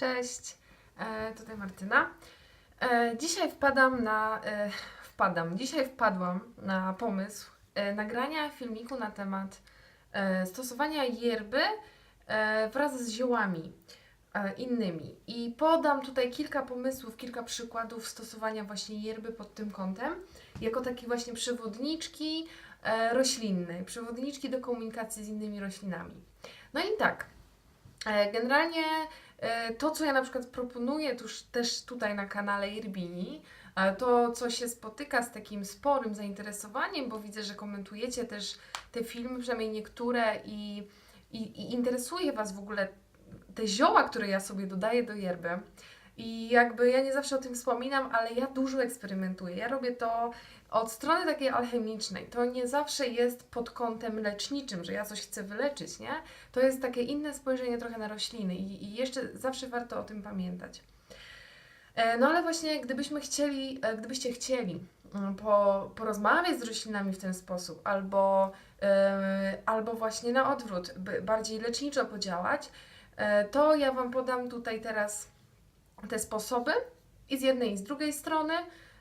Cześć, e, tutaj Martyna. E, dzisiaj wpadam na. E, wpadam. Dzisiaj wpadłam na pomysł nagrania filmiku na temat stosowania yerby wraz z ziołami innymi. I podam tutaj kilka pomysłów, kilka przykładów stosowania właśnie yerby pod tym kątem, jako takie właśnie przewodniczki e, roślinne, przewodniczki do komunikacji z innymi roślinami. No i tak. Generalnie To, co ja na przykład proponuję tuż, też tutaj na kanale Irbini, e, to, co się spotyka z takim sporym zainteresowaniem, bo widzę, że komentujecie też te filmy, przynajmniej niektóre, i, i, i interesuje Was w ogóle te zioła, które ja sobie dodaję do yerby. I jakby ja nie zawsze o tym wspominam, ale ja dużo eksperymentuję. Ja robię to od strony takiej alchemicznej. To nie zawsze jest pod kątem leczniczym, że ja coś chcę wyleczyć, nie? To jest takie inne spojrzenie trochę na rośliny i, i jeszcze zawsze warto o tym pamiętać. E, No ale właśnie gdybyśmy chcieli, e, gdybyście chcieli mm, po, porozmawiać z roślinami w ten sposób, albo, e, albo właśnie na odwrót, bardziej leczniczo podziałać, e, to ja Wam podam tutaj teraz te sposoby i z jednej i z drugiej strony,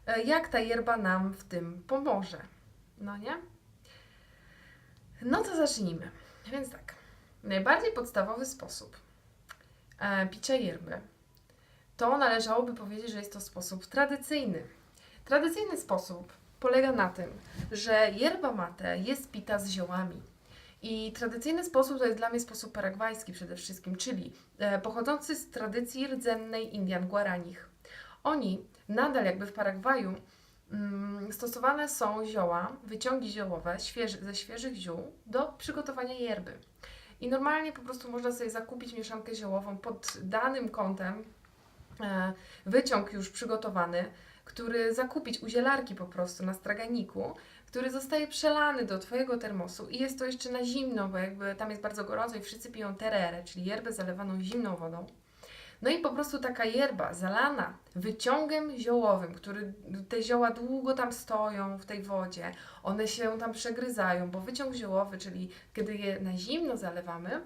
e, jak ta yerba nam w tym pomoże. No nie? No to zacznijmy. Więc tak. Najbardziej podstawowy sposób e, picia yerby to należałoby powiedzieć, że jest to sposób tradycyjny. Tradycyjny sposób polega na tym, że yerba mate jest pita z ziołami. I tradycyjny sposób to jest dla mnie sposób paragwajski przede wszystkim, czyli e, pochodzący z tradycji rdzennej Indian Guaranich. Oni nadal jakby w Paragwaju mm, stosowane są zioła, wyciągi ziołowe świeży, ze świeżych ziół do przygotowania yerby. I normalnie po prostu można sobie zakupić mieszankę ziołową pod danym kątem, e, wyciąg już przygotowany, który zakupić u zielarki po prostu na straganiku, który zostaje przelany do Twojego termosu i jest to jeszcze na zimno, bo jakby tam jest bardzo gorąco i wszyscy piją tererę, czyli yerbę zalewaną zimną wodą. No i po prostu taka yerba zalana wyciągiem ziołowym, który te zioła długo tam stoją w tej wodzie, one się tam przegryzają, bo wyciąg ziołowy, czyli kiedy je na zimno zalewamy,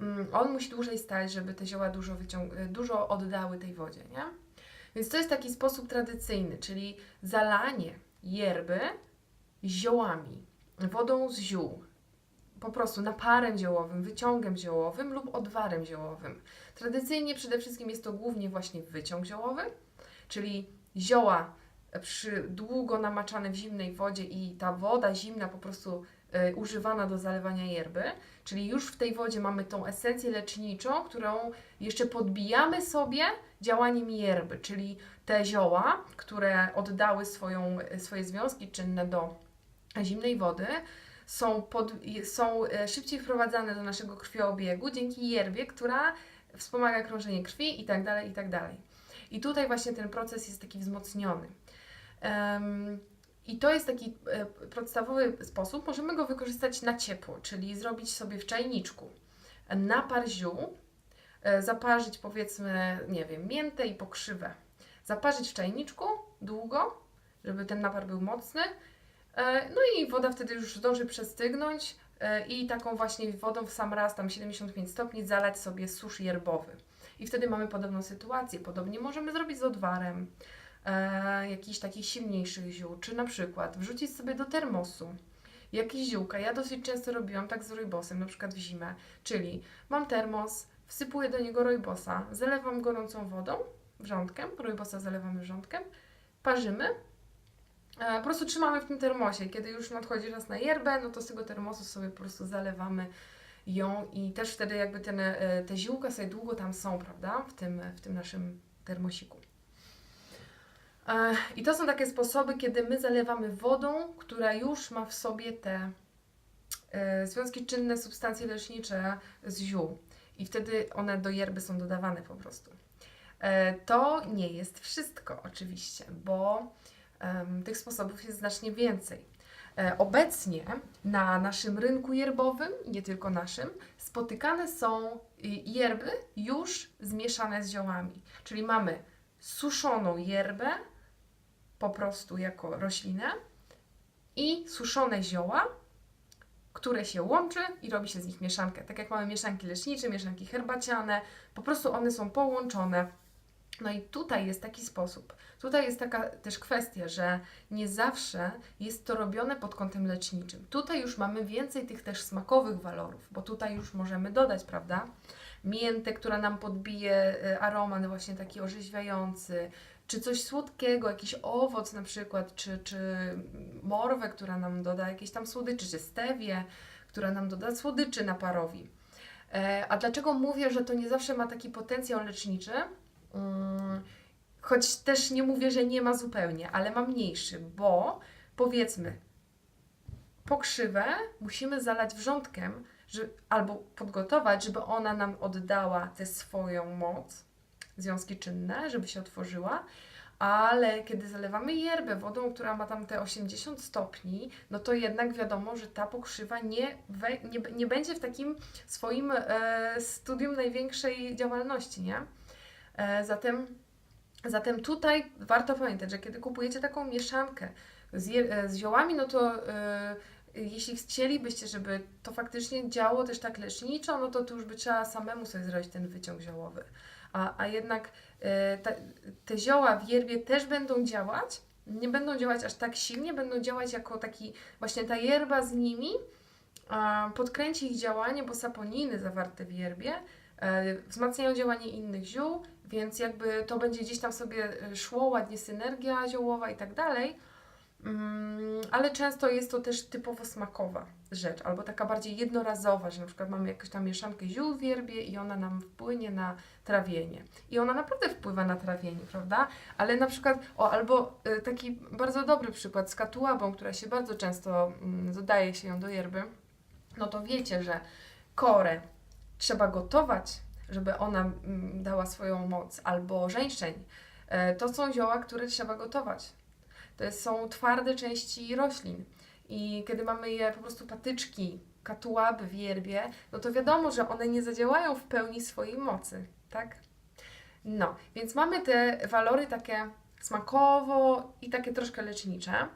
mm, on musi dłużej stać, żeby te zioła dużo, wyciąg- dużo oddały tej wodzie, nie? Więc to jest taki sposób tradycyjny, czyli zalanie yerby ziołami, wodą z ziół, po prostu naparem ziołowym, wyciągiem ziołowym lub odwarem ziołowym. Tradycyjnie przede wszystkim jest to głównie właśnie wyciąg ziołowy, czyli zioła przy, długo namaczane w zimnej wodzie i ta woda zimna po prostu e, używana do zalewania yerby, czyli już w tej wodzie mamy tą esencję leczniczą, którą jeszcze podbijamy sobie działaniem yerby, czyli te zioła, które oddały swoją, swoje związki czynne do zimnej wody, są, pod, są e, szybciej wprowadzane do naszego krwiobiegu dzięki yerbie, która wspomaga krążenie krwi i tak dalej, i tak dalej. I tutaj właśnie ten proces jest taki wzmocniony. Em, I to jest taki e, podstawowy sposób. Możemy go wykorzystać na ciepło, czyli zrobić sobie w czajniczku napar ziół, e, zaparzyć powiedzmy, nie wiem, miętę i pokrzywę. Zaparzyć w czajniczku długo, żeby ten napar był mocny. E, No i woda wtedy już zdąży przestygnąć e, i taką właśnie wodą w sam raz, tam 75 stopni, zalać sobie susz yerbowy. I wtedy mamy podobną sytuację. Podobnie możemy zrobić z odwarem e, jakichś takich silniejszych ziół, czy na przykład wrzucić sobie do termosu jakieś ziółka. Ja dosyć często robiłam tak z rojbosem, na przykład w zimę, czyli mam termos, wsypuję do niego rojbosa, zalewam gorącą wodą, wrzątkiem, rojbosa zalewamy wrzątkiem, parzymy, Po prostu trzymamy w tym termosie. Kiedy już nadchodzi czas na yerbę, no to z tego termosu sobie po prostu zalewamy ją i też wtedy jakby ten, e, te ziółka sobie długo tam są, prawda? W tym, w tym naszym termosiku. E, I to są takie sposoby, kiedy my zalewamy wodą, która już ma w sobie te e, związki czynne, substancje lecznicze z ziół. I wtedy one do yerby są dodawane po prostu. E, To nie jest wszystko oczywiście, bo tych sposobów jest znacznie więcej. E, Obecnie na naszym rynku yerbowym, nie tylko naszym, spotykane są yerby już zmieszane z ziołami. Czyli mamy suszoną yerbę po prostu jako roślinę i suszone zioła, które się łączy i robi się z nich mieszankę. Tak jak mamy mieszanki lecznicze, mieszanki herbaciane, po prostu one są połączone. No i tutaj jest taki sposób. Tutaj jest taka też kwestia, że nie zawsze jest to robione pod kątem leczniczym. Tutaj już mamy więcej tych też smakowych walorów, bo tutaj już możemy dodać, prawda? Miętę, która nam podbije e, aromat właśnie taki orzeźwiający, czy coś słodkiego, jakiś owoc na przykład, czy, czy morwę, która nam doda jakieś tam słodyczy, czy stewię, która nam doda słodyczy naparowi. E, A dlaczego mówię, że to nie zawsze ma taki potencjał leczniczy? Mm, Choć też nie mówię, że nie ma zupełnie, ale ma mniejszy, bo powiedzmy, pokrzywę musimy zalać wrzątkiem, że, albo podgotować, żeby ona nam oddała tę swoją moc, związki czynne, żeby się otworzyła, ale kiedy zalewamy yerbę wodą, która ma tam te 80 stopni, no to jednak wiadomo, że ta pokrzywa nie, we, nie, nie będzie w takim swoim e, studium największej działalności, nie? E, zatem, zatem tutaj warto pamiętać, że kiedy kupujecie taką mieszankę z, je, e, z ziołami, no to e, jeśli chcielibyście, żeby to faktycznie działo też tak leczniczo, no to tu już by trzeba samemu sobie zrobić ten wyciąg ziołowy. A, a jednak te, te zioła w yerbie też będą działać, nie będą działać aż tak silnie, będą działać jako taki, właśnie ta yerba z nimi podkręci ich działanie, bo saponiny zawarte w yerbie wzmacniają działanie innych ziół, więc jakby to będzie gdzieś tam sobie e, szło, ładnie synergia ziołowa i tak dalej. Mm, ale często jest to też typowo smakowa rzecz, albo taka bardziej jednorazowa, że na przykład mamy jakąś tam mieszankę ziół wierbie i ona nam wpłynie na trawienie. I ona naprawdę wpływa na trawienie, prawda? Ale na przykład, o, albo y, taki bardzo dobry przykład z katułabą, która się bardzo często mm, dodaje się ją do yerby, no to wiecie, że korę trzeba gotować, żeby ona mm, dała swoją moc, albo żeńszeń. E, To są zioła, które trzeba gotować. To są twarde części roślin. I kiedy mamy je po prostu patyczki, katułaby w yerbie, no to wiadomo, że one nie zadziałają w pełni swojej mocy, tak? No, więc mamy te walory takie smakowo i takie troszkę lecznicze.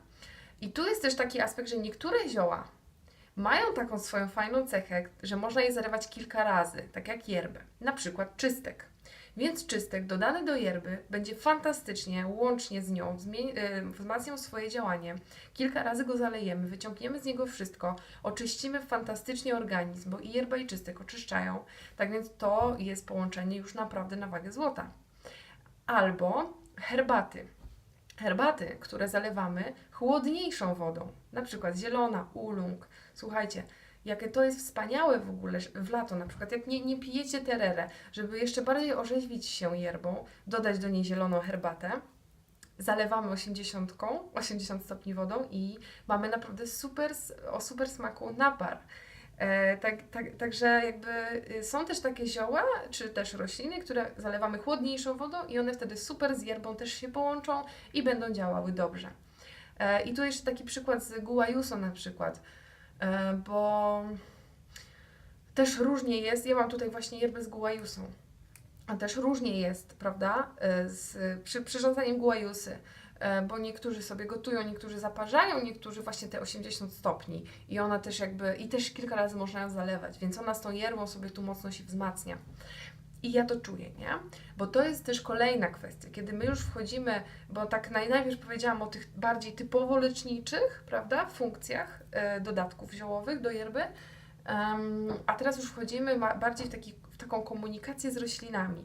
I tu jest też taki aspekt, że niektóre zioła mają taką swoją fajną cechę, że można je zarywać kilka razy, tak jak yerby. Na przykład czystek. Więc czystek dodany do yerby będzie fantastycznie, łącznie z nią, y, wzmacniał swoje działanie. Kilka razy go zalejemy, wyciągniemy z niego wszystko, oczyścimy fantastycznie organizm, bo i yerba i czystek oczyszczają. Tak więc to jest połączenie już naprawdę na wagę złota. Albo herbaty. Herbaty, które zalewamy chłodniejszą wodą, na przykład zielona, ulung. Słuchajcie, jakie to jest wspaniałe w ogóle w lato, na przykład jak nie, nie pijecie tererę, żeby jeszcze bardziej orzeźwić się yerbą, dodać do niej zieloną herbatę, zalewamy 80, 80 stopni wodą i mamy naprawdę super, o super smaku napar. E, tak, tak, także jakby y, są też takie zioła, czy też rośliny, które zalewamy chłodniejszą wodą i one wtedy super z yerbą też się połączą i będą działały dobrze. E, I tu jeszcze taki przykład z guajuso na przykład, e, bo też różnie jest, ja mam tutaj właśnie yerbę z guajusą, a też różnie jest, prawda, z przy, przyrządzaniem guajusy, e, bo niektórzy sobie gotują, niektórzy zaparzają, niektórzy właśnie te 80 stopni i ona też jakby, i też kilka razy można ją zalewać, więc ona z tą yerbą sobie tu mocno się wzmacnia. I ja to czuję, nie? Bo to jest też kolejna kwestia, kiedy my już wchodzimy, bo tak naj- najpierw powiedziałam o tych bardziej typowo leczniczych, prawda, funkcjach e, dodatków ziołowych do yerby, em, a teraz już wchodzimy bardziej w, taki, w taką komunikację z roślinami.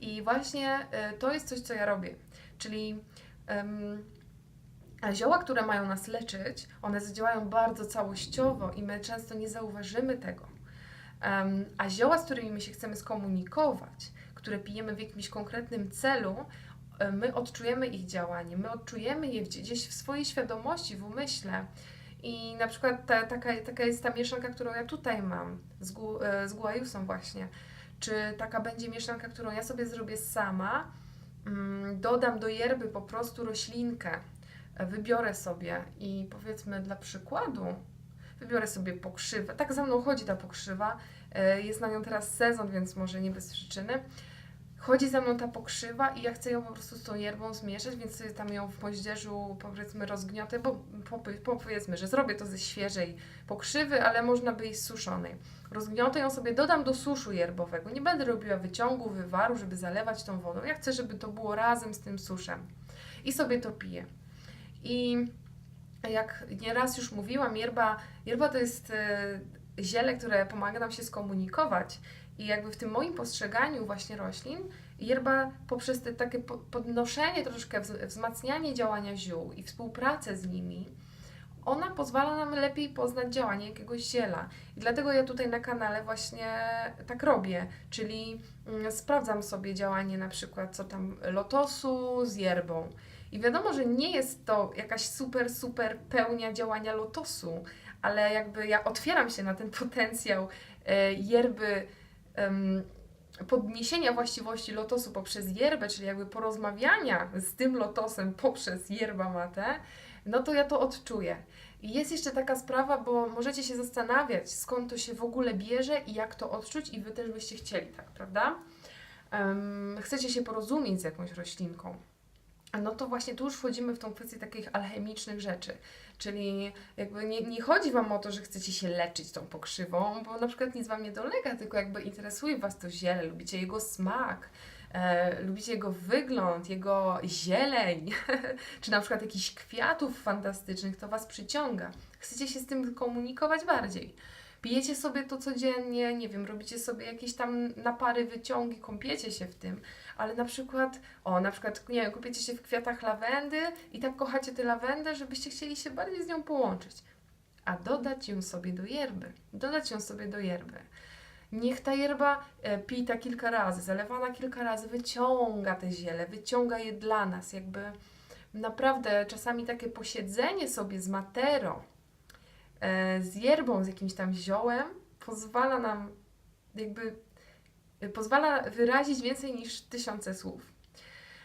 I właśnie e, to jest coś, co ja robię, czyli a zioła, które mają nas leczyć, one zadziałają bardzo całościowo i my często nie zauważymy tego. A zioła, z którymi my się chcemy skomunikować, które pijemy w jakimś konkretnym celu, e, my odczujemy ich działanie, my odczujemy je gdzie- gdzieś w swojej świadomości, w umyśle. I na przykład ta, taka, taka jest ta mieszanka, którą ja tutaj mam z, gu, e, z guajusą właśnie. Czy taka będzie mieszanka, którą ja sobie zrobię sama, dodam do yerby po prostu roślinkę, e, wybiorę sobie i powiedzmy dla przykładu, wybiorę sobie pokrzywę. Tak za mną chodzi ta pokrzywa. E, Jest na nią teraz sezon, więc może nie bez przyczyny. Chodzi za mną ta pokrzywa i ja chcę ją po prostu z tą yerbą zmieszać, więc sobie tam ją w moździerzu powiedzmy rozgniotę, bo po, powiedzmy, że zrobię to ze świeżej pokrzywy, ale można by i z suszonej. Rozgniotę ją sobie, dodam do suszu yerbowego. Nie będę robiła wyciągu, wywaru, żeby zalewać tą wodą. Ja chcę, żeby to było razem z tym suszem. I sobie to piję. I jak nieraz już mówiłam, yerba, yerba to jest e, ziele, które pomaga nam się skomunikować. I jakby w tym moim postrzeganiu właśnie roślin, yerba poprzez te takie po- podnoszenie, troszkę wz- wzmacnianie działania ziół i współpracę z nimi, ona pozwala nam lepiej poznać działanie jakiegoś ziela. I dlatego ja tutaj na kanale właśnie tak robię, czyli mm, sprawdzam sobie działanie na przykład co tam lotosu z yerbą. I wiadomo, że nie jest to jakaś super, super pełnia działania lotosu, ale jakby ja otwieram się na ten potencjał e, yerby, podniesienia właściwości lotosu poprzez yerbę, czyli jakby porozmawiania z tym lotosem poprzez yerba mate, no to ja to odczuję. I jest jeszcze taka sprawa, bo możecie się zastanawiać, skąd to się w ogóle bierze i jak to odczuć, i wy też byście chcieli, tak, prawda? Em, chcecie się porozumieć z jakąś roślinką. No to właśnie tu już wchodzimy w tą kwestię takich alchemicznych rzeczy. Czyli jakby nie, nie chodzi Wam o to, że chcecie się leczyć tą pokrzywą, bo na przykład nic Wam nie dolega, tylko jakby interesuje Was to ziele, lubicie jego smak, e, lubicie jego wygląd, jego zieleń, czy na przykład jakichś kwiatów fantastycznych, to Was przyciąga. Chcecie się z tym komunikować bardziej. Pijecie sobie to codziennie, nie wiem, robicie sobie jakieś tam napary, wyciągi, kąpiecie się w tym, ale na przykład, o, na przykład, nie wiem, kupiecie się w kwiatach lawendy i tak kochacie tę lawendę, żebyście chcieli się bardziej z nią połączyć. A dodać ją sobie do yerby. Dodać ją sobie do yerby. Niech ta yerba e, pita kilka razy, zalewana kilka razy, wyciąga te ziele, wyciąga je dla nas. Jakby naprawdę czasami takie posiedzenie sobie z materą, e, z yerbą, z jakimś tam ziołem, pozwala nam jakby pozwala wyrazić więcej niż tysiące słów.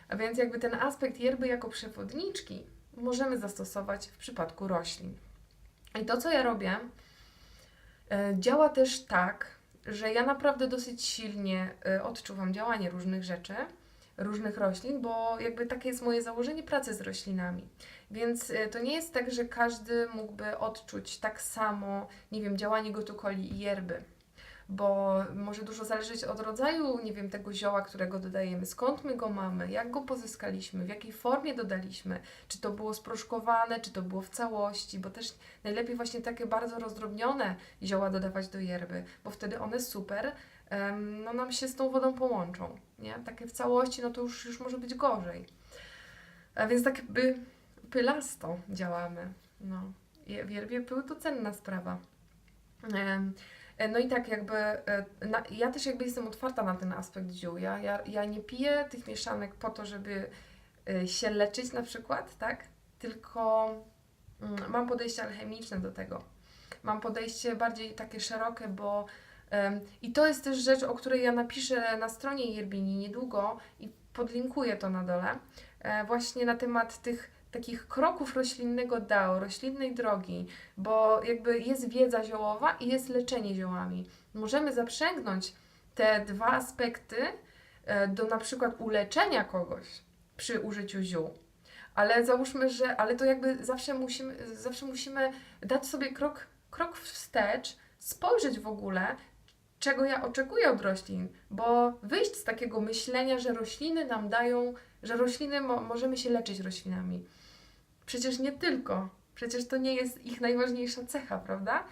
A więc jakby ten aspekt yerby jako przewodniczki możemy zastosować w przypadku roślin. I to, co ja robię, e, działa też tak, że ja naprawdę dosyć silnie e, odczuwam działanie różnych rzeczy, różnych roślin, bo jakby takie jest moje założenie pracy z roślinami. Więc to nie jest tak, że każdy mógłby odczuć tak samo, nie wiem, działanie gotokoli i yerby bo może dużo zależeć od rodzaju, nie wiem, tego zioła, którego dodajemy, skąd my go mamy, jak go pozyskaliśmy, w jakiej formie dodaliśmy, czy to było sproszkowane, czy to było w całości, bo też najlepiej właśnie takie bardzo rozdrobnione zioła dodawać do yerby, bo wtedy one super no, nam się z tą wodą połączą, nie? Takie w całości, no to już, już może być gorzej. A więc tak by pylasto działamy, no. W yerbie pył to cenna sprawa. E, No i tak jakby, e, na, ja też jakby jestem otwarta na ten aspekt ziół. Ja, ja, ja nie piję tych mieszanek po to, żeby e, się leczyć na przykład, tak? Tylko mm, mam podejście alchemiczne do tego. Mam podejście bardziej takie szerokie, bo i to jest też rzecz, o której ja napiszę na stronie Yerbini niedługo i podlinkuję to na dole, właśnie na temat tych takich kroków roślinnego DAO, roślinnej drogi, bo jakby jest wiedza ziołowa i jest leczenie ziołami. Możemy zaprzęgnąć te dwa aspekty e, do na przykład uleczenia kogoś przy użyciu ziół. Ale załóżmy, że, ale to jakby zawsze musimy, zawsze musimy dać sobie krok, krok wstecz, spojrzeć w ogóle, czego ja oczekuję od roślin, bo wyjść z takiego myślenia, że rośliny nam dają, że rośliny mo- możemy się leczyć roślinami. Przecież nie tylko. Przecież to nie jest ich najważniejsza cecha, prawda?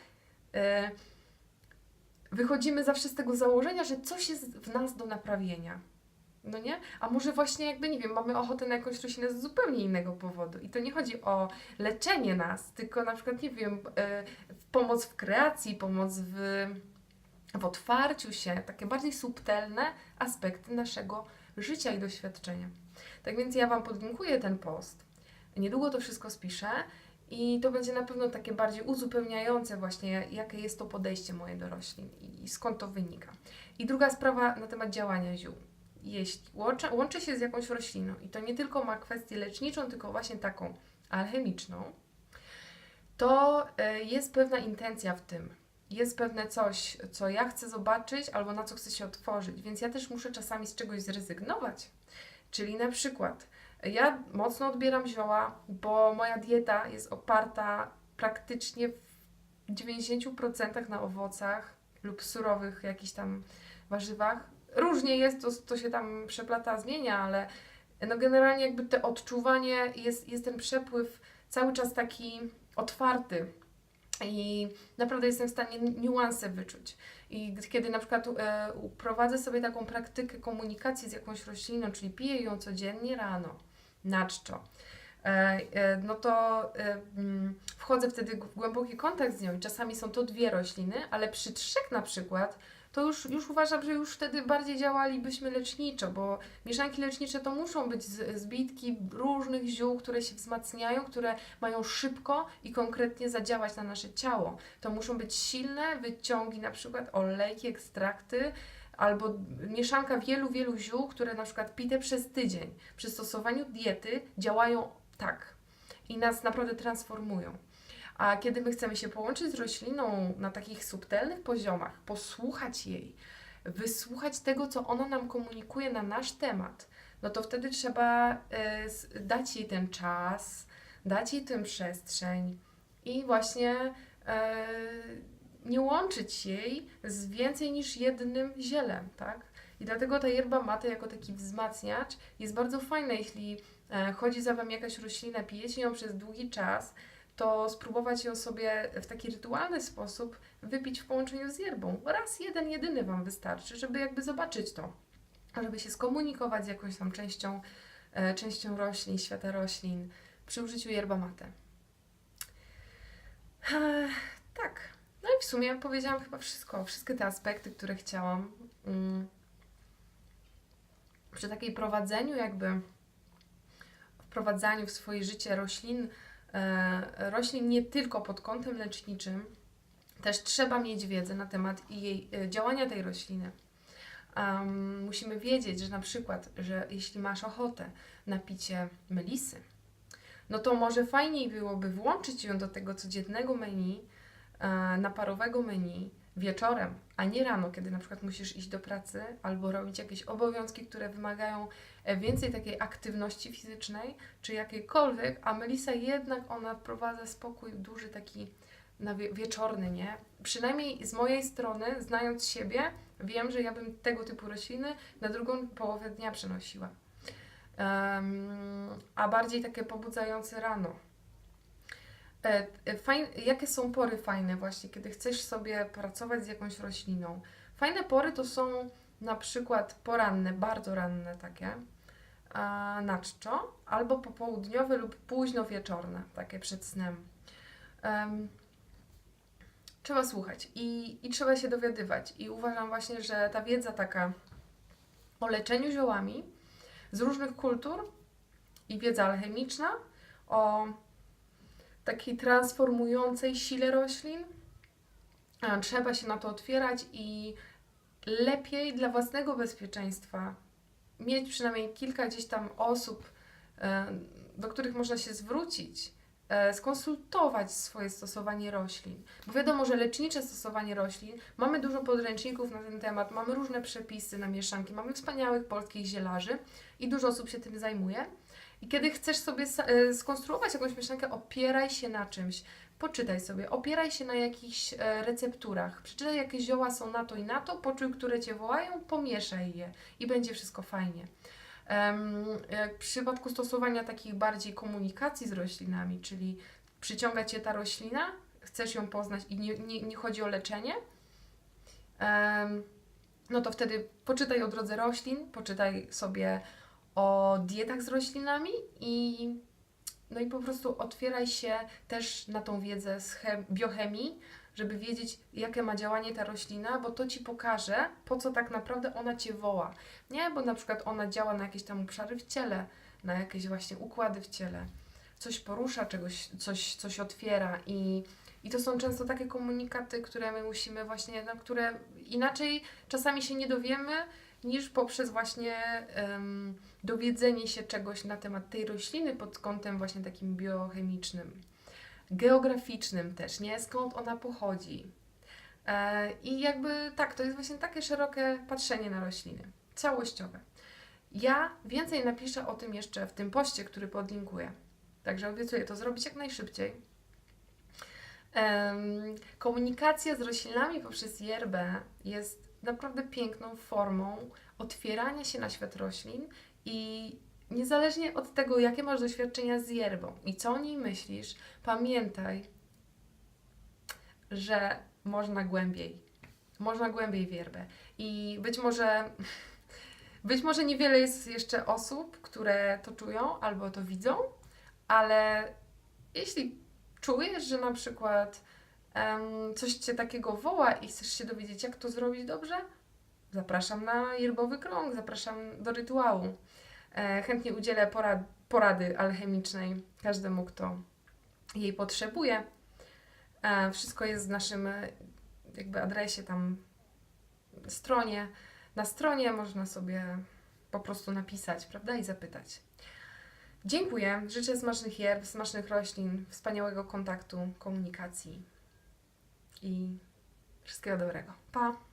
E, Wychodzimy zawsze z tego założenia, że coś jest w nas do naprawienia. No nie? A może właśnie jakby, nie wiem, mamy ochotę na jakąś roślinę z zupełnie innego powodu. I to nie chodzi o leczenie nas, tylko na przykład, nie wiem, e, pomoc w kreacji, pomoc w, w otwarciu się, takie bardziej subtelne aspekty naszego życia i doświadczenia. Tak więc ja Wam podlinkuję ten post. Niedługo to wszystko spiszę i to będzie na pewno takie bardziej uzupełniające właśnie, jakie jest to podejście moje do roślin i, skąd to wynika. I druga sprawa na temat działania ziół. Jeśli łączę, łączę się z jakąś rośliną i to nie tylko ma kwestię leczniczą, tylko właśnie taką alchemiczną, to e, jest pewna intencja w tym. jest pewne coś, co ja chcę zobaczyć albo na co chcę się otworzyć, więc ja też muszę czasami z czegoś zrezygnować. Czyli na przykład ja mocno odbieram zioła, bo moja dieta jest oparta praktycznie w 90% na owocach lub surowych jakichś tam warzywach. Różnie jest, to, to się tam przeplata, zmienia, ale no generalnie jakby te odczuwanie, jest, jest ten przepływ cały czas taki otwarty i naprawdę jestem w stanie niuanse wyczuć. I kiedy na przykład e, prowadzę sobie taką praktykę komunikacji z jakąś rośliną, czyli piję ją codziennie rano, na czczo, e, e, no to e, mm, wchodzę wtedy w głęboki kontakt z nią. I Czasami są to dwie rośliny, ale przy trzech na przykład to już, już uważam, że już wtedy bardziej działalibyśmy leczniczo, bo mieszanki lecznicze to muszą być zbitki różnych ziół, które się wzmacniają, które mają szybko i konkretnie zadziałać na nasze ciało. To muszą być silne wyciągi, na przykład olejki, ekstrakty, albo mieszanka wielu, wielu ziół, które na przykład pite przez tydzień przy stosowaniu diety działają tak i nas naprawdę transformują. A kiedy my chcemy się połączyć z rośliną na takich subtelnych poziomach, posłuchać jej, wysłuchać tego, co ona nam komunikuje na nasz temat, no to wtedy trzeba e, dać jej ten czas, dać jej tę przestrzeń i właśnie e, nie łączyć jej z więcej niż jednym zielem, tak? I dlatego ta yerba mate jako taki wzmacniacz jest bardzo fajna, jeśli e, chodzi za Wami jakaś roślina, pijecie ją przez długi czas, to spróbować ją sobie w taki rytualny sposób wypić w połączeniu z yerbą. Raz jeden, jedyny Wam wystarczy, żeby jakby zobaczyć to, żeby się skomunikować z jakąś tam częścią, e, częścią roślin, świata roślin przy użyciu yerba mate. Ech, tak. No i w sumie powiedziałam chyba wszystko, wszystkie te aspekty, które chciałam. Mm. Przy takiej prowadzeniu jakby, wprowadzaniu w swoje życie roślin, e, roślin nie tylko pod kątem leczniczym, też trzeba mieć wiedzę na temat jej, e, działania tej rośliny. Em, musimy wiedzieć, że na przykład, że jeśli masz ochotę na picie melisy, no to może fajniej byłoby włączyć ją do tego codziennego menu, e, naparowego menu wieczorem, a nie rano, kiedy na przykład musisz iść do pracy albo robić jakieś obowiązki, które wymagają e, więcej takiej aktywności fizycznej, czy jakiejkolwiek, a melisa jednak ona wprowadza spokój duży taki na wie- wieczorny, nie? Przynajmniej z mojej strony, znając siebie, wiem, że ja bym tego typu rośliny na drugą połowę dnia przenosiła. Em, a bardziej takie pobudzające rano. E, Fajn, jakie są pory fajne właśnie, kiedy chcesz sobie pracować z jakąś rośliną? Fajne pory to są na przykład poranne, bardzo ranne takie, na czczo, albo popołudniowe lub późno wieczorne, takie przed snem. Em, trzeba słuchać i, i trzeba się dowiadywać. I uważam właśnie, że ta wiedza taka o leczeniu ziołami z różnych kultur i wiedza alchemiczna o takiej transformującej sile roślin. Trzeba się na to otwierać i lepiej dla własnego bezpieczeństwa mieć przynajmniej kilka gdzieś tam osób, e, do których można się zwrócić, e, skonsultować swoje stosowanie roślin. Bo wiadomo, że lecznicze stosowanie roślin, mamy dużo podręczników na ten temat, mamy różne przepisy na mieszanki, mamy wspaniałych polskich zielarzy i dużo osób się tym zajmuje. I kiedy chcesz sobie e, skonstruować jakąś mieszankę, opieraj się na czymś. Poczytaj sobie, opieraj się na jakichś e, recepturach. Przeczytaj, jakie zioła są na to i na to, poczuj, które cię wołają, pomieszaj je i będzie wszystko fajnie. E, W przypadku stosowania takich bardziej komunikacji z roślinami, czyli przyciąga cię ta roślina, chcesz ją poznać i nie, nie, nie chodzi o leczenie, no to wtedy poczytaj o drodze roślin, poczytaj sobie o dietach z roślinami i no i po prostu otwieraj się też na tą wiedzę z chem- biochemii, żeby wiedzieć, jakie ma działanie ta roślina, bo to ci pokaże, po co tak naprawdę ona cię woła. Nie, bo na przykład ona działa na jakieś tam obszary w ciele, na jakieś właśnie układy w ciele, coś porusza, czegoś, coś, coś otwiera i, i to są często takie komunikaty, które my musimy właśnie, na które inaczej czasami się nie dowiemy, niż poprzez właśnie em, dowiedzenie się czegoś na temat tej rośliny pod kątem właśnie takim biochemicznym, geograficznym też, nie? Skąd ona pochodzi. E, I jakby tak, to jest właśnie takie szerokie patrzenie na rośliny, całościowe. Ja więcej napiszę o tym jeszcze w tym poście, który podlinkuję. Także obiecuję to zrobić jak najszybciej. Komunikacja z roślinami poprzez yerbę jest naprawdę piękną formą otwierania się na świat roślin i niezależnie od tego, jakie masz doświadczenia z yerbą i co o niej myślisz, pamiętaj, że można głębiej. Można głębiej w yerbę. I być może, być może niewiele jest jeszcze osób, które to czują albo to widzą, ale jeśli czujesz, że na przykład em, coś Cię takiego woła i chcesz się dowiedzieć, jak to zrobić dobrze, zapraszam na yerbowy krąg, zapraszam do rytuału. E, chętnie udzielę porad, porady alchemicznej każdemu, kto jej potrzebuje. E, wszystko jest w naszym e, jakby adresie tam stronie. Na stronie można sobie po prostu napisać, prawda, i zapytać. Dziękuję. Życzę smacznych yerb, smacznych roślin, wspaniałego kontaktu, komunikacji i wszystkiego dobrego. Pa!